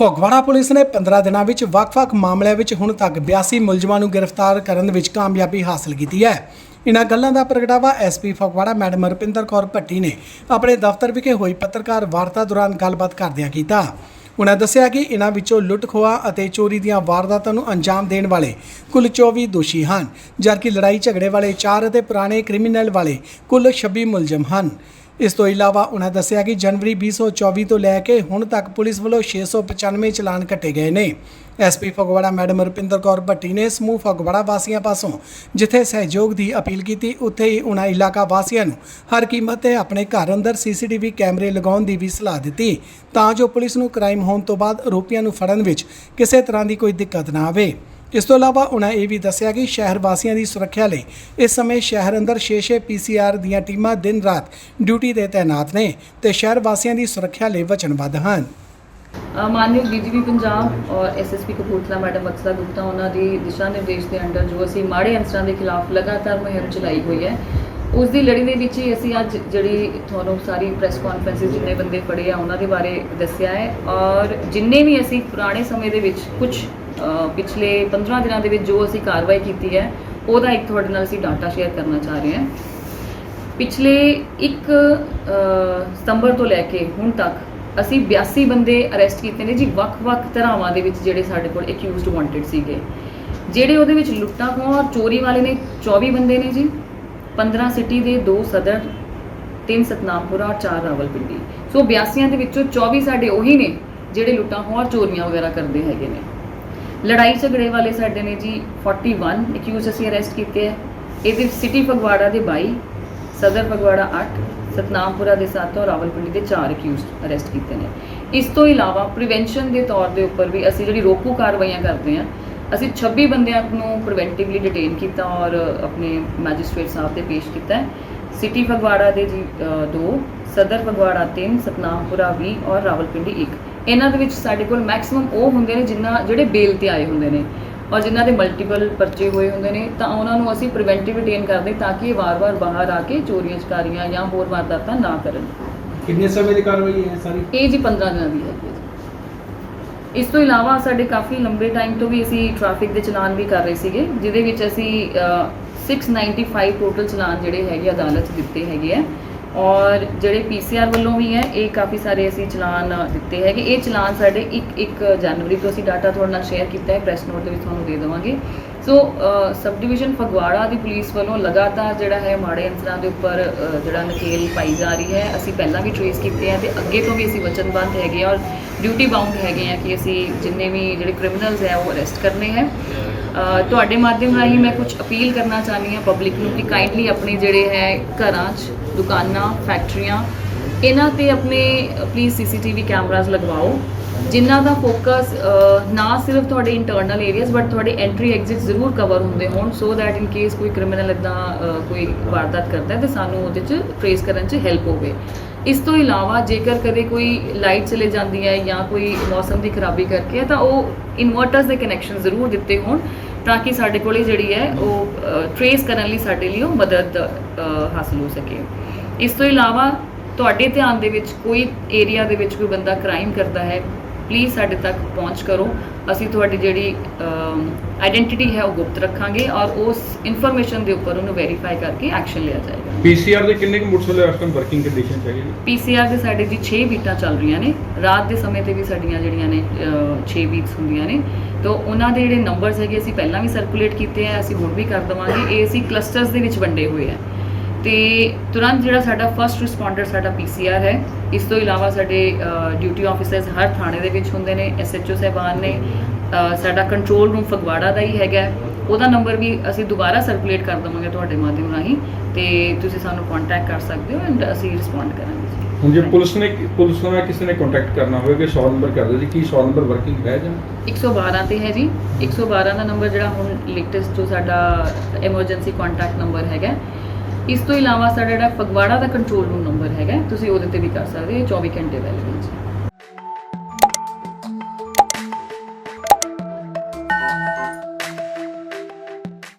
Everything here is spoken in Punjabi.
ਫਗਵਾੜਾ ਪੁਲਿਸ ਨੇ 15 ਦਿਨਾਂ ਵਿੱਚ ਵੱਖ-ਵੱਖ ਮਾਮਲਿਆਂ ਵਿੱਚ ਹੁਣ ਤੱਕ 82 ਮੁਲਜ਼ਮਾਂ ਨੂੰ ਗ੍ਰਿਫਤਾਰ ਕਰਨ ਵਿੱਚ ਕਾਮਯਾਬੀ ਹਾਸਲ ਕੀਤੀ ਹੈ। ਇਨ੍ਹਾਂ ਗੱਲਾਂ ਦਾ ਪ੍ਰਗਟਾਵਾ ਐਸਪੀ ਫਗਵਾੜਾ ਮੈਡਮ ਰੁਪਿੰਦਰ ਕੌਰ ਭੱਟੀ ਨੇ ਆਪਣੇ ਦਫ਼ਤਰ ਵਿਖੇ ਹੋਈ ਪੱਤਰਕਾਰ ਵਾਰਤਾ ਦੌਰਾਨ ਗੱਲਬਾਤ ਕਰਦਿਆਂ ਕੀਤਾ। ਉਨ੍ਹਾਂ ਦੱਸਿਆ ਕਿ ਇਨ੍ਹਾਂ ਵਿੱਚੋਂ ਲੁੱਟ ਖੋਹਾਂ ਅਤੇ ਚੋਰੀ ਦੀਆਂ ਵਾਰਦਾਤਾਂ ਨੂੰ ਅੰਜਾਮ ਦੇਣ ਵਾਲੇ ਕੁੱਲ 24 ਦੋਸ਼ੀ ਹਨ, ਜਦਕਿ ਲੜਾਈ ਝਗੜੇ ਵਾਲੇ 4 ਅਤੇ ਪੁਰਾਣੇ ਕ੍ਰਿਮੀਨਲ ਵਾਲੇ ਕੁੱਲ 26 ਮੁਲਜ਼ਮ ਹਨ। ਇਸ ਤੋਂ ਇਲਾਵਾ ਉਨ੍ਹਾਂ ਦੱਸਿਆ ਕਿ ਜਨਵਰੀ 2024 ਤੋਂ ਲੈ ਕੇ ਹੁਣ ਤੱਕ ਪੁਲਿਸ ਵੱਲੋਂ 695 ਚਲਾਨ ਕੱਟੇ ਗਏ ਨੇ। ਐਸਪੀ ਫਗਵਾੜਾ ਮੈਡਮ ਰੁਪਿੰਦਰ ਕੌਰ ਭੱਟੀ ਨੇ ਸਮੂਹ ਫਗਵਾੜਾ ਵਾਸੀਆਂ ਪਾਸੋਂ ਜਿੱਥੇ ਸਹਿਯੋਗ ਦੀ ਅਪੀਲ ਕੀਤੀ, ਉੱਥੇ ਹੀ ਉਨ੍ਹਾਂ ਇਲਾਕਾ ਵਾਸੀਆਂ ਨੂੰ ਹਰ ਕੀਮਤ ਤੇ ਆਪਣੇ ਘਰ ਅੰਦਰ ਸੀਸੀਟੀਵੀ ਕੈਮਰੇ ਲਗਾਉਣ ਦੀ ਵੀ ਸਲਾਹ ਦਿੱਤੀ। ਤਾਂ ਜੋ ਪੁਲਿਸ ਨੂੰ ਕ੍ਰਾਈਮ ਹੋਣ ਤੋਂ ਬਾਅਦ ਆਰੋਪੀਆਂ ਨੂੰ ਫੜਨ ਵਿੱਚ ਕਿਸੇ ਤਰ੍ਹਾਂ ਦੀ ਕੋਈ ਦਿੱਕਤ ਨਾ ਆਵੇ। ਇਸ ਤੋਂ ਇਲਾਵਾ ਉਹਨਾਂ ਇਹ ਵੀ ਦੱਸਿਆ ਕਿ ਸ਼ਹਿਰ ਵਾਸੀਆਂ ਦੀ ਸੁਰੱਖਿਆ ਲਈ ਇਸ ਸਮੇਂ ਸ਼ਹਿਰ ਅੰਦਰ 6-6 ਪੀਸੀਆਰ ਦੀਆਂ ਟੀਮਾਂ ਦਿਨ ਰਾਤ ਡਿਊਟੀ ਤੇ ਤਾਇਨਾਤ ਨੇ ਤੇ ਸ਼ਹਿਰ ਵਾਸੀਆਂ ਦੀ ਸੁਰੱਖਿਆ ਲਈ ਵਚਨਬੱਧ ਹਨ। ਅ, ਮਾਨਯੋਗ ਡੀਜੀਪੀ ਪੰਜਾਬ ਔਰ ਐਸਐਸਪੀ ਕਪੂਰਥਲਾ ਮੈਡਮ ਅਕਸਰ ਗੁਪਤਾ ਉਹਨਾਂ ਦੀ ਦਿਸ਼ਾ ਨਿਰਦੇਸ਼ ਦੇ ਅੰਡਰ ਜੋ ਅਸੀਂ ਮਾੜੇ ਅੰਸਰਾਂ ਦੇ ਖਿਲਾਫ ਲਗਾਤਾਰ ਮੁਹਿੰਮ ਚਲਾਈ ਹੋਈ ਹੈ ਉਸ ਦੀ ਲੜੀ ਦੇ ਵਿੱਚ ਹੀ ਅਸੀਂ ਅੱਜ ਜਿਹੜੀ ਤੁਹਾਨੂੰ ਸਾਰੀ ਪ੍ਰੈਸ ਕਾਨਫਰੰਸ ਜਿੰਨੇ ਬੰਦੇ ਫੜੇ ਆ ਉਹਨਾਂ ਦੇ ਬਾਰੇ ਦੱਸਿਆ ਹੈ ਔਰ ਜਿੰਨੇ ਵੀ ਅਸੀਂ ਪੁਰਾਣੇ ਸਮੇਂ ਦੇ ਵਿੱਚ ਕੁਝ ਪਿਛਲੇ 15 ਦਿਨਾਂ ਦੇ ਵਿੱਚ ਜੋ ਅਸੀਂ ਕਾਰਵਾਈ ਕੀਤੀ ਹੈ, ਉਹਦਾ ਇੱਕ ਤੁਹਾਡੇ ਨਾਲ ਅਸੀਂ ਡਾਟਾ ਸ਼ੇਅਰ ਕਰਨਾ ਚਾਹ ਰਹੇ ਹਾਂ। ਪਿਛਲੇ 1 ਸਤੰਬਰ ਤੋਂ ਲੈ ਕੇ ਹੁਣ ਤੱਕ ਅਸੀਂ 82 ਬੰਦੇ ਅਰੈਸਟ ਕੀਤੇ ਨੇ ਜੀ, ਵੱਖ-ਵੱਖ ਧਰਾਵਾਂ ਦੇ ਵਿੱਚ ਜਿਹੜੇ ਸਾਡੇ ਕੋਲ ਅਕਿਊਜ਼ਡ ਵਾਂਟਡ ਸੀਗੇ। ਜਿਹੜੇ ਉਹਦੇ ਵਿੱਚ ਲੁੱਟਾਂ ਖੋਹਾਂ ਔਰ ਚੋਰੀ ਵਾਲੇ ਨੇ 24 ਬੰਦੇ ਨੇ ਜੀ 15 ਸਿਟੀ ਦੇ 2 ਸਦਰ 3 ਸਤਨਾਮਪੁਰਾ ਔਰ 4 ਰਾਵਲਪਿੰਡੀ। ਸੋ 82 ਦੇ ਵਿੱਚੋਂ 24 ਸਾਡੇ ਉਹੀ ਨੇ ਜਿਹੜੇ ਲੁੱਟਾਂ ਖੋਹਾਂ ਔਰ ਚੋਰੀਆਂ ਵਗੈਰਾ ਕਰਦੇ ਹੈਗੇ ਨੇ। ਲੜਾਈ ਝਗੜੇ ਵਾਲੇ ਸਾਡੇ ਨੇ ਜੀ 41 ਅਕਿਊਜ਼ ਅਸੀਂ ਅਰੈਸਟ ਕੀਤੇ ਹੈ ਇਹਦੇ ਸਿਟੀ ਫਗਵਾੜਾ ਦੇ 22 ਸਦਰ ਫਗਵਾੜਾ 8 ਸਤਨਾਮਪੁਰਾ ਦੇ 7 ਔਰ ਰਾਵਲਪਿੰਡੀ ਦੇ 4 ਅਕਿਊਜ਼ਡ ਅਰੈਸਟ ਕੀਤੇ ਨੇ। ਇਸ ਤੋਂ ਇਲਾਵਾ ਪ੍ਰੀਵੈਂਸ਼ਨ ਦੇ ਤੌਰ ਦੇ ਉੱਪਰ ਵੀ ਅਸੀਂ ਜਿਹੜੀ ਰੋਕੂ ਕਾਰਵਾਈਆਂ ਕਰਦੇ ਹਾਂ, ਅਸੀਂ 26 ਬੰਦਿਆਂ ਨੂੰ ਪ੍ਰੀਵੈਂਟਿਵਲੀ ਡਿਟੇਨ ਕੀਤਾ ਔਰ ਆਪਣੇ ਮੈਜਿਸਟ੍ਰੇਟ ਸਾਹਿਬ 'ਤੇ ਪੇਸ਼ ਕੀਤਾ ਹੈ। ਸਿਟੀ ਫਗਵਾੜਾ ਦੇ ਜੀ 2 ਸਦਰ ਫਗਵਾੜਾ 3 ਸਤਨਾਮਪੁਰਾ 20 ਔਰ ਰਾਵਲਪਿੰਡੀ 1 ਇਹਨਾਂ ਦੇ ਵਿੱਚ ਸਾਡੇ ਕੋਲ ਮੈਕਸਿਮਮ ਉਹ ਹੁੰਦੇ ਨੇ ਜਿਨ੍ਹਾਂ ਜਿਹੜੇ ਬੇਲ ਤੇ ਆਏ ਹੁੰਦੇ ਨੇ ਔਰ ਜਿਨ੍ਹਾਂ ਦੇ ਮਲਟੀਪਲ ਪਰਚੇ ਹੋਏ ਹੁੰਦੇ ਨੇ ਤਾਂ ਉਹਨਾਂ ਨੂੰ ਅਸੀਂ ਪ੍ਰੀਵੈਂਟਿਵ ਡਿਟੇਨ ਕਰਦੇ ਤਾਂ ਕਿ ਇਹ ਵਾਰ-ਵਾਰ ਬਾਹਰ ਆ ਕੇ ਚੋਰੀਆਂ ਚਕਾਰੀਆਂ ਜਾਂ ਹੋਰ ਵਾਰਦਾਤਾਂ ਨਾ ਕਰਨ। ਕਿੰਨੇ ਸਮੇਂ ਦੀ ਕਾਰਵਾਈ ਹੈ ਸਾਰੀ? ਇਹ ਜੀ 15 ਦਿਨਾਂ ਦੀ ਹੈ। ਇਸ ਤੋਂ ਇਲਾਵਾ ਸਾਡੇ ਕਾਫੀ ਲੰਬੇ ਟਾਈਮ ਤੋਂ ਵੀ ਅਸੀਂ ਟ੍ਰੈਫਿਕ ਦੇ ਚਲਾਨ ਵੀ ਕਰ ਰਹੇ ਸੀਗੇ ਜਿਹਦੇ ਵਿੱਚ ਅਸੀਂ ਅ, 695 ਟੋਟਲ ਚਲਾਨ ਜਿਹੜੇ ਹੈਗੇ ਅਦਾਲਤ ਦਿੱਤੇ ਹੈਗੇ ਆ। ਔਰ ਜਿਹੜੇ ਪੀਸੀਆਰ ਵੱਲੋਂ ਵੀ ਹੈ, ਇਹ ਕਾਫੀ ਸਾਰੇ ਅਸੀਂ ਚਲਾਨ ਦਿੱਤੇ ਹੈਗੇ। ਇਹ ਚਲਾਨ ਸਾਡੇ 1 1 ਜਨਵਰੀ ਤੋਂ ਅਸੀਂ ਡਾਟਾ ਤੁਹਾਡੇ ਨਾਲ ਸ਼ੇਅਰ ਕੀਤਾ ਹੈ ਪ੍ਰੈਸ ਨੋਟ ਦੇ ਵਿੱਚ ਤੁਹਾਨੂੰ ਦੇ ਦੇਵਾਂਗੇ। ਸੋ ਸਬ ਡਿਵੀਜ਼ਨ ਫਗਵਾੜਾ ਦੀ ਪੁਲਿਸ ਵੱਲੋਂ ਲਗਾਤਾਰ ਜਿਹੜਾ ਹੈ ਮਾੜੇ ਅੰਸਰਾਂ ਦੇ ਉੱਪਰ ਜਿਹੜਾ ਨਕੇਲ ਪਾਈ ਜਾ ਰਹੀ ਹੈ। ਅਸੀਂ ਪਹਿਲਾਂ ਵੀ ਟ੍ਰੇਸ ਕੀਤੇ ਆ ਤੇ ਅੱਗੇ ਤੋਂ ਵੀ ਅਸੀਂ ਵਚਨਬੱਧ ਹੈਗੇ ਆ ਔਰ ਡਿਊਟੀ ਬਾਉਂਡ ਹੈਗੇ ਆ ਕਿ ਅਸੀਂ ਜਿੰਨੇ ਵੀ ਜਿਹੜੇ ਕ੍ਰਿਮੀਨਲਸ ਹੈ ਉਹ ਅਰੈਸਟ ਕਰਨੇ ਹੈ। ਤੁਹਾਡੇ ਮਾਧਿਅਮ ਰਾਹੀਂ ਮੈਂ ਕੁਝ ਅਪੀਲ ਕਰਨਾ ਚਾਹੁੰਦੀ ਹਾਂ ਪਬਲਿਕ ਨੂੰ ਕਿ ਕਾਈਂਡਲੀ ਆਪਣੇ ਜਿਹੜੇ ਹੈ ਘਰਾਂ 'ਚ ਦੁਕਾਨਾਂ ਫੈਕਟਰੀਆਂ ਇਹਨਾਂ ਤੇ ਆਪਣੇ ਪਲੀਜ਼ ਸੀਸੀਟੀਵੀ ਕੈਮਰਾਜ਼ ਲਗਵਾਓ। ਜਿਨ੍ਹਾਂ ਦਾ ਫੋਕਸ ਨਾ ਸਿਰਫ ਤੁਹਾਡੇ ਇੰਟਰਨਲ ਏਰੀਆਜ਼ ਬਟ ਤੁਹਾਡੇ ਐਂਟਰੀ ਐਗਜ਼ਿਟ ਜ਼ਰੂਰ ਕਵਰ ਹੁੰਦੇ ਹੋਣ ਸੋ ਦੈਟ ਇਨ ਕੇਸ ਕੋਈ ਕ੍ਰਿਮੀਨਲ ਇਦਾਂ ਕੋਈ ਵਾਰਦਾਤ ਕਰਦਾ ਹੈ, ਤੇ ਸਾਨੂੰ ਉਹਦੇ 'ਚ ਟ੍ਰੇਸ ਕਰਨ 'ਚ ਹੈਲਪ ਹੋਵੇ। ਇਸ ਤੋਂ ਇਲਾਵਾ ਜੇਕਰ ਕਦੇ ਕੋਈ ਲਾਈਟ ਚਲੇ ਜਾਂਦੀ ਹੈ ਜਾਂ ਕੋਈ ਮੌਸਮ ਦੀ ਖਰਾਬੀ ਕਰਕੇ ਤਾਂ ਉਹ ਇਨਵਰਟਰਸ ਦੇ ਕਨੈਕਸ਼ਨ ਜ਼ਰੂਰ ਦਿੱਤੇ ਹੋਣ, ਤਾਂ ਕਿ ਸਾਡੇ ਕੋਲੇ ਜਿਹੜੀ ਹੈ ਉਹ ਟ੍ਰੇਸ ਕਰਨ ਲਈ ਸਾਡੇ ਲਈ ਉਹ ਮਦਦ ਹਾਸਲ ਹੋ ਸਕੇ। ਇਸ ਤੋਂ ਇਲਾਵਾ ਤੁਹਾਡੇ ਧਿਆਨ ਦੇ ਵਿੱਚ ਕੋਈ ਏਰੀਆ ਦੇ ਵਿੱਚ ਕੋਈ ਬੰਦਾ ਕ੍ਰਾਈਮ ਕਰਦਾ ਹੈ ਪਲੀਜ਼ ਸਾਡੇ ਤੱਕ ਪਹੁੰਚ ਕਰੋ। ਅਸੀਂ ਤੁਹਾਡੀ ਜਿਹੜੀ ਆਇਡੈਂਟੀਟੀ ਹੈ ਉਹ ਗੁਪਤ ਰੱਖਾਂਗੇ ਔਰ ਉਸ ਇਨਫੋਰਮੇਸ਼ਨ ਦੇ ਉੱਪਰ ਉਹਨੂੰ ਵੈਰੀਫਾਈ ਕਰਕੇ ਐਕਸ਼ਨ ਲਿਆ ਜਾਏਗਾ। ਪੀਸੀਆਰ ਦੇ ਕਿੰਨੇ ਕੁ ਮੋਟਰਸਾਈਕਲ ਇਸ ਟਾਈਮ ਵਰਕਿੰਗ ਕੰਡੀਸ਼ਨ ਹੈਗੇ ਜੀ ਪੀਸੀਆਰ ਦੇ ਸਾਡੇ ਜੀ 6 ਬੀਟਾਂ ਚੱਲ ਰਹੀਆਂ ਨੇ। ਰਾਤ ਦੇ ਸਮੇਂ ਤੇ ਵੀ ਸਾਡੀਆਂ ਜਿਹੜੀਆਂ ਨੇ 6 ਬੀਟਸ ਹੁੰਦੀਆਂ ਨੇ। ਤੋਂ ਉਹਨਾਂ ਦੇ ਜਿਹੜੇ ਨੰਬਰਸ ਹੈਗੇ ਅਸੀਂ ਪਹਿਲਾਂ ਵੀ ਸਰਕੂਲੇਟ ਕੀਤੇ ਆ ਅਸੀਂ ਹੁਣ ਵੀ ਕਰ ਦਵਾਂਗੇ। ਇਹ ਅਸੀਂ ਕਲਸਟਰਸ ਦੇ ਵਿੱਚ ਵੰਡੇ ਹੋਏ ਆ। ਤੇ ਤੁਰੰਤ ਜਿਹੜਾ ਸਾਡਾ ਫਰਸਟ ਰਿਸਪੌਂਡਰ ਸਾਡਾ ਪੀਸੀਆਰ ਹੈ ਇਸ ਤੋਂ ਇਲਾਵਾ ਸਾਡੇ ਡਿਊਟੀ ਆਫੀਸਰਸ ਹਰ ਥਾਣੇ ਦੇ ਵਿੱਚ ਹੁੰਦੇ ਨੇ ਐਸਐਚਓ ਸਾਹਿਬਾਨ ਨੇ ਸਾਡਾ ਕੰਟਰੋਲ ਰੂਮ ਫਗਵਾੜਾ ਦਾ ਹੀ ਹੈਗਾ। ਉਹਦਾ ਨੰਬਰ ਵੀ ਅਸੀਂ ਦੁਬਾਰਾ ਸਰਕੂਲੇਟ ਕਰ ਦਵਾਂਗੇ ਤੁਹਾਡੇ ਮਾਧਿਅਮ ਰਾਹੀਂ ਤੇ ਤੁਸੀਂ ਸਾਨੂੰ ਕੰਟੈਕਟ ਕਰ ਸਕਦੇ ਹੋ ਐਂਡ ਅਸੀਂ ਰਿਸਪੌਂਡ ਕਰਾਂਗੇ। ਹੁਣ ਜੇ ਪੁਲਿਸ ਨੇ ਪੁਲਿਸ ਨਾਲ ਕਿਸੇ ਨੇ ਕੰਟੈਕਟ ਕਰਨਾ ਹੋਵੇ ਕਿ 100 ਨੰਬਰ ਕਰਦੇ ਜੀ ਕੀ 100 ਨੰਬਰ ਵਰਕਿੰਗ ਹੈ ਜਾਂ 112 ਤੇ ਹੈ ਜੀ। 112 ਦਾ ਨੰਬਰ ਜਿਹੜਾ ਹੁਣ ਲੇਟੈਸਟ ਜੋ ਸਾਡਾ ਐਮਰਜੈਂਸੀ ਕੰਟੈਕਟ ਨੰਬਰ ਹੈਗਾ ਇਸ ਤੋਂ ਇਲਾਵਾ ਸਾਡਾ ਜਿਹੜਾ ਫਗਵਾੜਾ ਦਾ ਕੰਟਰੋਲ ਰੂਮ ਨੰਬਰ ਹੈਗਾ, ਤੁਸੀਂ ਉਹਦੇ ਤੇ ਵੀ ਕਰ ਸਕਦੇ ਹੋ, ਇਹ 24 ਘੰਟੇ ਅਵੇਲੇਬਲ ਜੀ।